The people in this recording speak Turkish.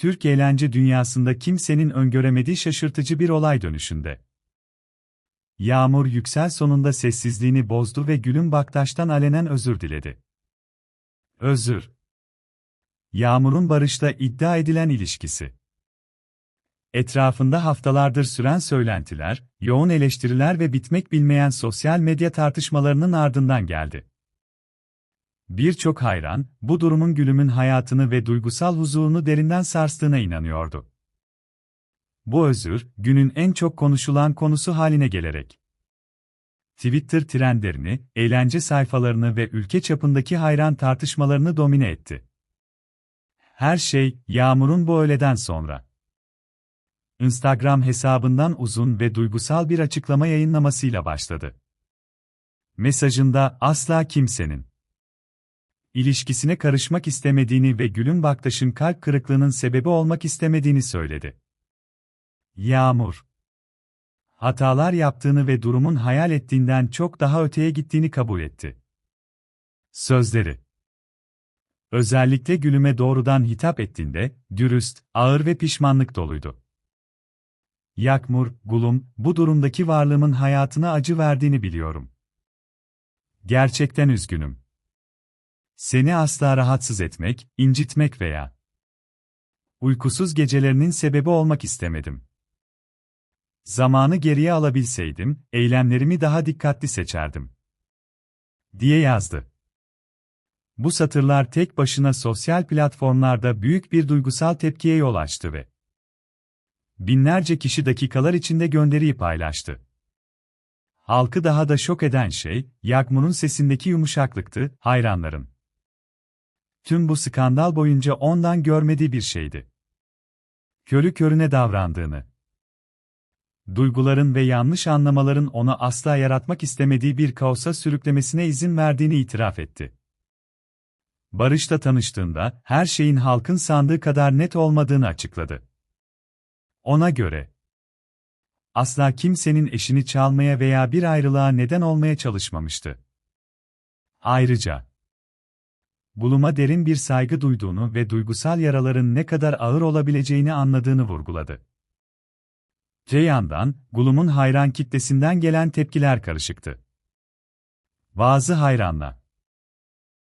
Türk eğlence dünyasında kimsenin öngöremediği şaşırtıcı bir olay dönüşünde. Yağmur Yüksel sonunda sessizliğini bozdu ve Gülüm Baktaş'tan alenen özür diledi. Özür. Yağmur'un Barış'la iddia edilen ilişkisi. Etrafında haftalardır süren söylentiler, yoğun eleştiriler ve bitmek bilmeyen sosyal medya tartışmalarının ardından geldi. Birçok hayran, bu durumun Gülüm'ün hayatını ve duygusal huzurunu derinden sarstığına inanıyordu. Bu özür, günün en çok konuşulan konusu haline gelerek Twitter trendlerini, eğlence sayfalarını ve ülke çapındaki hayran tartışmalarını domine etti. Her şey, Yağmur'un bu öğleden sonra. Instagram hesabından uzun ve duygusal bir açıklama yayınlamasıyla başladı. Mesajında asla kimsenin ilişkisine karışmak istemediğini ve Gül'ün Baktaş'ın kalp kırıklığının sebebi olmak istemediğini söyledi. Yağmur hatalar yaptığını ve durumun hayal ettiğinden çok daha öteye gittiğini kabul etti. Sözleri Özellikle Gül'üme doğrudan hitap ettiğinde, dürüst, ağır ve pişmanlık doluydu. Yakmur, Gulum, bu durumdaki varlığımın hayatına acı verdiğini biliyorum. Gerçekten üzgünüm. Seni asla rahatsız etmek, incitmek veya uykusuz gecelerinin sebebi olmak istemedim. Zamanı geriye alabilseydim, eylemlerimi daha dikkatli seçerdim. diye yazdı. Bu satırlar tek başına sosyal platformlarda büyük bir duygusal tepkiye yol açtı ve binlerce kişi dakikalar içinde gönderiyi paylaştı. Halkı daha da şok eden şey, Yakmun'un sesindeki yumuşaklıktı, hayranların. Tüm bu skandal boyunca ondan görmediği bir şeydi. Körü körüne davrandığını, duyguların ve yanlış anlamaların onu asla yaratmak istemediği bir kaosa sürüklemesine izin verdiğini itiraf etti. Barış'ta tanıştığında her şeyin halkın sandığı kadar net olmadığını açıkladı. Ona göre asla kimsenin eşini çalmaya veya bir ayrılığa neden olmaya çalışmamıştı. Ayrıca buluma derin bir saygı duyduğunu ve duygusal yaraların ne kadar ağır olabileceğini anladığını vurguladı. Ceyhan'dan, Gulum'un hayran kitlesinden gelen tepkiler karışıktı. Bazı hayranla